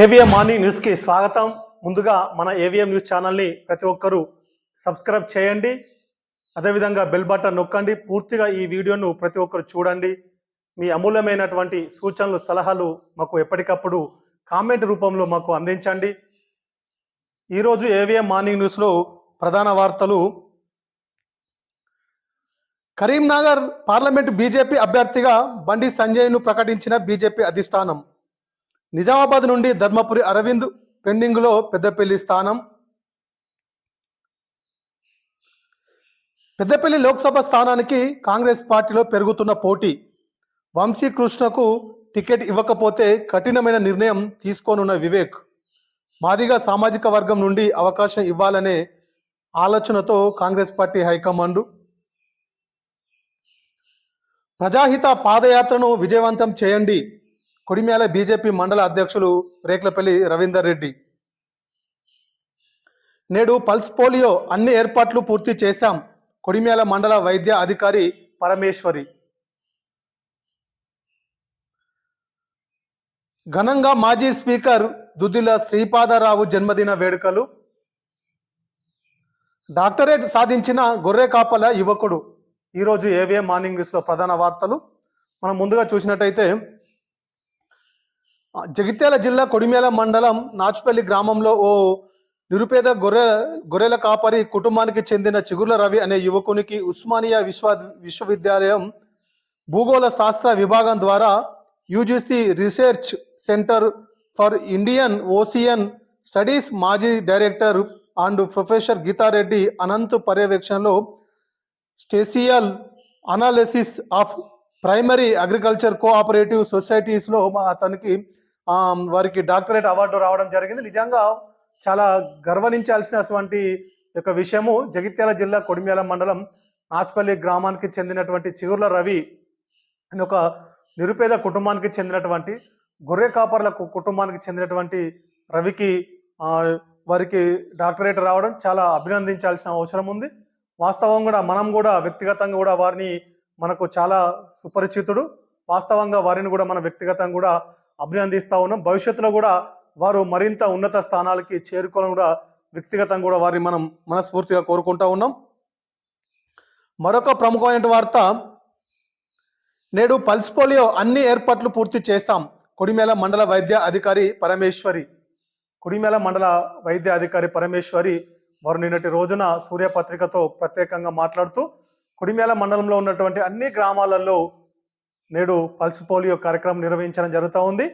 AVM morning న్యూస్కి స్వాగతం. ముందుగా మన ఏవిఎం న్యూస్ ఛానల్ని ప్రతి ఒక్కరూ సబ్స్క్రైబ్ చేయండి. అదేవిధంగా బెల్ బటన్ నొక్కండి. పూర్తిగా ఈ వీడియోను ప్రతి ఒక్కరు చూడండి. మీ అమూల్యమైనటువంటి సూచనలు సలహాలు మాకు ఎప్పటికప్పుడు కామెంట్ రూపంలో మాకు అందించండి. ఈరోజు ఏవిఎం మార్నింగ్ న్యూస్లో ప్రధాన వార్తలు. కరీంనగర్ పార్లమెంట్ బీజేపీ అభ్యర్థిగా బండి సంజయ్ను ప్రకటించిన బీజేపీ అధిష్టానం. నిజామాబాద్ నుండి ధర్మపురి అరవింద్ పెండింగ్లో పెద్దపల్లి స్థానం. పెద్దపల్లి లోక్సభ స్థానానికి కాంగ్రెస్ పార్టీలో పెరుగుతున్న పోటీ. వంశీకృష్ణకు టికెట్ ఇవ్వకపోతే కఠినమైన నిర్ణయం తీసుకోనున్న వివేక్. మాదిగా సామాజిక వర్గం నుండి అవకాశం ఇవ్వాలనే ఆలోచనతో కాంగ్రెస్ పార్టీ హైకమాండ్. ప్రజాహిత పాదయాత్రను విజయవంతం చేయండి. కొడిమ్యాల బీజేపీ మండల అధ్యక్షులు రేకులపల్లి రవీందర్ రెడ్డి. నేడు పల్స్ పోలియో అన్ని ఏర్పాట్లు పూర్తి చేశాం. కొడిమ్యాల మండల వైద్య అధికారి పరమేశ్వరి. ఘనంగా మాజీ స్పీకర్ దుద్దిల శ్రీపాదరావు జన్మదిన వేడుకలు. డాక్టరేట్ సాధించిన గొర్రె కాపల యువకుడు. ఈరోజు ఏవిఎం మార్నింగ్ న్యూస్లో ప్రధాన వార్తలు. మనం ముందుగా చూసినట్టయితే జగిత్యాల జిల్లా కొడిమేల మండలం నాచుపల్లి గ్రామంలో ఓ నిరుపేద గొర్రె గొర్రెల కాపరి కుటుంబానికి చెందిన చిగుర్ల రవి అనే యువకునికి ఉస్మానియా విశ్వ విశ్వవిద్యాలయం భూగోళ శాస్త్ర విభాగం ద్వారా UGC research centre for Indian ocean studies మాజీ director and professor Geetha Reddy Anant పర్యవేక్షణలో spatial analysis of primary agriculture cooperative సొసైటీస్లో మా అతనికి వారికి డాక్టరేట్ అవార్డు రావడం జరిగింది. నిజంగా చాలా గర్వనించాల్సినటువంటి యొక్క విషయము. జగిత్యాల జిల్లా కొడిమ్యాల మండలం నాచుపల్లి గ్రామానికి చెందినటువంటి చిగుర్ల రవి అని ఒక నిరుపేద కుటుంబానికి చెందినటువంటి గొర్రె కాపర్ల కుటుంబానికి చెందినటువంటి రవికి వారికి డాక్టరేట్ రావడం చాలా అభినందించాల్సిన అవసరం ఉంది. వాస్తవం కూడా మనం కూడా వ్యక్తిగతంగా కూడా వారిని మనకు చాలా సుపరిచితుడు. వాస్తవంగా వారిని కూడా మనం వ్యక్తిగతంగా కూడా అభినందిస్తా ఉన్నాం. భవిష్యత్తులో కూడా వారు మరింత ఉన్నత స్థానాలకి చేరుకోవాలని కూడా వ్యక్తిగతంగా కూడా వారిని మనం మనస్ఫూర్తిగా కోరుకుంటా ఉన్నాం. మరొక ప్రముఖమైన వార్త నేడు పల్స్ పోలియో అన్ని ఏర్పాట్లు పూర్తి చేశాం. కొడిమేల మండల వైద్య అధికారి పరమేశ్వరి. కొడిమేల మండల వైద్య అధికారి పరమేశ్వరి వారు నిన్నటి రోజున సూర్యపత్రికతో ప్రత్యేకంగా మాట్లాడుతూ కొడిమేల మండలంలో ఉన్నటువంటి అన్ని గ్రామాలలో నేడు పల్స్ పోలియో కార్యక్రమం నిర్వహించడం జరుగుతూ ఉంది.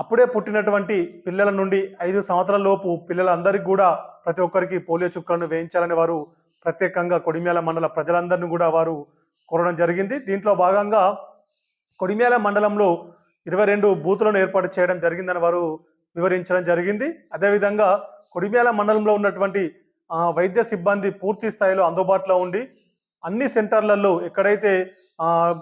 అప్పుడే పుట్టినటువంటి పిల్లల నుండి ఐదు సంవత్సరాల లోపు పిల్లలందరికీ కూడా ప్రతి ఒక్కరికి పోలియో చుక్కలను వేయించాలని వారు ప్రత్యేకంగా కొడిమేల మండల ప్రజలందరినీ కూడా వారు కోరడం జరిగింది. దీంట్లో భాగంగా కొడిమేల మండలంలో ఇరవై రెండు బూతులను ఏర్పాటు చేయడం జరిగిందని వారు వివరించడం జరిగింది. అదేవిధంగా కొడిమ్యాల మండలంలో ఉన్నటువంటి వైద్య సిబ్బంది పూర్తి స్థాయిలో అందుబాటులో ఉండి అన్ని సెంటర్లలో ఎక్కడైతే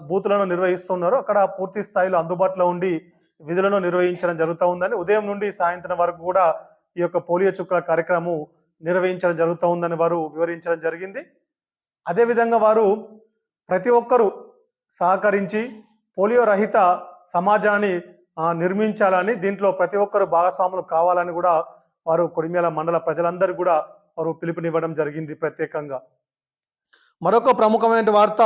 బూతులను నిర్వహిస్తున్నారు. అక్కడ పూర్తి స్థాయిలో అందుబాటులో ఉండి విధులను నిర్వహించడం జరుగుతూ ఉందని ఉదయం నుండి సాయంత్రం వరకు కూడా ఈ యొక్క పోలియో చుక్కల కార్యక్రమం నిర్వహించడం జరుగుతూ ఉందని వారు వివరించడం జరిగింది. అదేవిధంగా వారు ప్రతి ఒక్కరూ సహకరించి పోలియో రహిత సమాజాన్ని నిర్మించాలని దీంట్లో ప్రతి ఒక్కరు భాగస్వాములు కావాలని కూడా వారు కొడిమేల మండల ప్రజలందరూ కూడా వారు పిలుపునివ్వడం జరిగింది ప్రత్యేకంగా. మరొక ప్రముఖమైన వార్త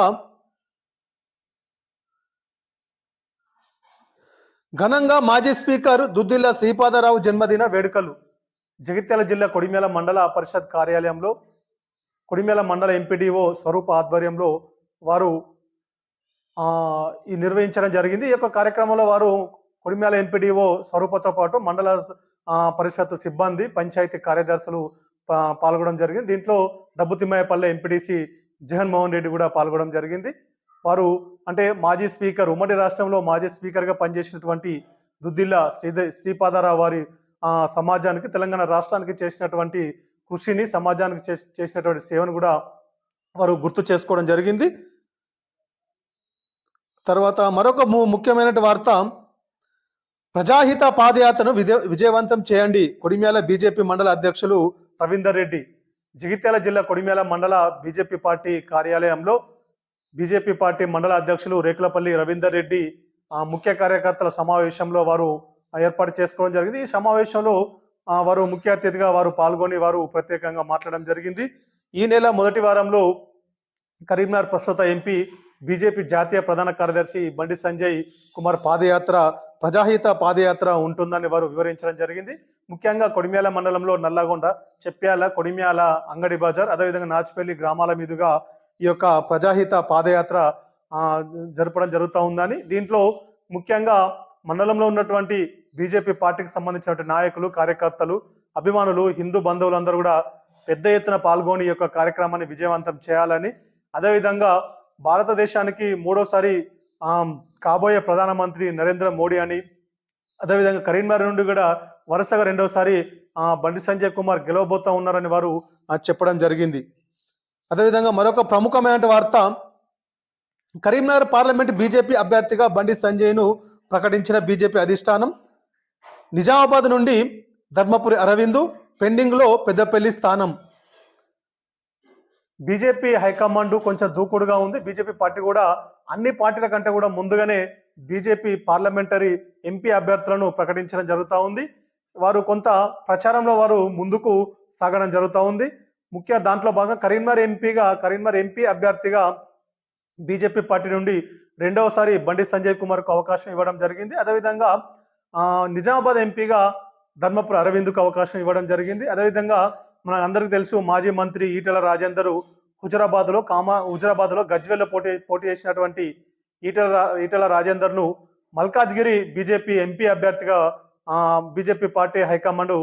ఘనంగా మాజీ స్పీకర్ దుద్దిల్ల శ్రీపాదరావు జన్మదిన వేడుకలు. జగిత్యాల జిల్లా కొడిమేల మండల పరిషత్ కార్యాలయంలో కొడిమేల మండల ఎంపీడీఓ స్వరూప ఆధ్వర్యంలో వారు ఈ నిర్వహించడం జరిగింది. ఈ యొక్క కార్యక్రమంలో వారు కొడిమేల ఎంపీడీఓ స్వరూపతో పాటు మండల పరిషత్ సిబ్బంది పంచాయతీ కార్యదర్శులు పాల్గొనడం జరిగింది. దీంట్లో డబ్బు తిమ్మాయపల్లె ఎంపీడీసీ జగన్మోహన్ రెడ్డి కూడా పాల్గొనడం జరిగింది. వారు అంటే మాజీ స్పీకర్ ఉమ్మడి రాష్ట్రంలో మాజీ స్పీకర్గా పనిచేసినటువంటి దుద్దిల్ల శ్రీ శ్రీపాదారావు వారి సమాజానికి తెలంగాణ రాష్ట్రానికి చేసినటువంటి కృషిని సమాజానికి చేసినటువంటి సేవను కూడా వారు గుర్తు చేసుకోవడం జరిగింది. తర్వాత మరొక ము- ముఖ్యమైన వార్త ప్రజాహిత పాదయాత్రను విజయ విజయవంతం చేయండి. కొడిమ్యాల బీజేపీ మండల అధ్యక్షులు రవీందర్ రెడ్డి. జగిత్యాల జిల్లా కొడిమ్యాల మండల బీజేపీ పార్టీ కార్యాలయంలో బీజేపీ పార్టీ మండల అధ్యక్షులు రేకులపల్లి రవీందర్ రెడ్డి ఆ, ముఖ్య కార్యకర్తల సమావేశంలో వారు ఏర్పాటు చేసుకోవడం జరిగింది. ఈ సమావేశంలో వారు ముఖ్య అతిథిగా వారు పాల్గొని వారు ప్రత్యేకంగా మాట్లాడడం జరిగింది. ఈ నెల మొదటి వారంలో కరీంనగర్ ప్రస్తుత ఎంపీ బీజేపీ జాతీయ ప్రధాన కార్యదర్శి బండి సంజయ్ కుమార్ పాదయాత్ర ప్రజాహిత పాదయాత్ర ఉంటుందని వారు వివరించడం జరిగింది. ముఖ్యంగా కొడిమ్యాల మండలంలో నల్లగొండ చెప్ప్యాల కొడిమ్యాల అంగడి బజార్ అదేవిధంగా నాచుపల్లి గ్రామాల మీదుగా ఈ యొక్క ప్రజాహిత పాదయాత్ర జరపడం జరుగుతూ ఉందని. దీంట్లో ముఖ్యంగా మండలంలో ఉన్నటువంటి బీజేపీ పార్టీకి సంబంధించినటువంటి నాయకులు కార్యకర్తలు అభిమానులు హిందూ బంధువులందరూ కూడా పెద్ద ఎత్తున పాల్గొని ఈ యొక్క కార్యక్రమాన్ని విజయవంతం చేయాలని. అదేవిధంగా భారతదేశానికి మూడోసారి కాబోయే ప్రధానమంత్రి నరేంద్ర మోడీ అని అదేవిధంగా కరీంనగర్ నుండి కూడా వరుసగా రెండోసారి బండి సంజయ్ కుమార్ గెలవబోతూ ఉన్నారని వారు చెప్పడం జరిగింది. అదేవిధంగా మరొక ప్రముఖమైన వార్త కరీంనగర్ పార్లమెంట్ బీజేపీ అభ్యర్థిగా బండి సంజయ్ను ప్రకటించిన బీజేపీ అధిష్టానం నిజామాబాద్ నుండి ధర్మపురి అరవిందు పెండింగ్లో పెద్దపల్లి స్థానం. బీజేపీ హైకమాండ్ కొంచెం దూకుడుగా ఉంది. బీజేపీ పార్టీ కూడా అన్ని పార్టీల కంటే కూడా ముందుగానే బీజేపీ పార్లమెంటరీ ఎంపీ అభ్యర్థులను ప్రకటించడం జరుగుతూ ఉంది. వారు కొంత ప్రచారంలో వారు ముందుకు సాగడం జరుగుతూ ఉంది. ముఖ్య దాంట్లో భాగంగా కరీంనగర్ ఎంపీగా కరీంనగర్ ఎంపీ అభ్యర్థిగా బీజేపీ పార్టీ నుండి రెండవసారి బండి సంజయ్ కుమార్కు అవకాశం ఇవ్వడం జరిగింది. అదేవిధంగా నిజామాబాద్ ఎంపీగా ధర్మపురి అరవింద్కు అవకాశం ఇవ్వడం జరిగింది. అదేవిధంగా మన అందరికీ తెలుసు మాజీ మంత్రి ఈటెల రాజేందర్ హుజరాబాద్లో కామా హుజరాబాద్లో గజ్వెల్లో పోటీ పోటీ చేసినటువంటి ఈటెల ఈటెల రాజేందర్ను మల్కాజ్గిరి బీజేపీ ఎంపీ అభ్యర్థిగా బీజేపీ పార్టీ హైకమాండ్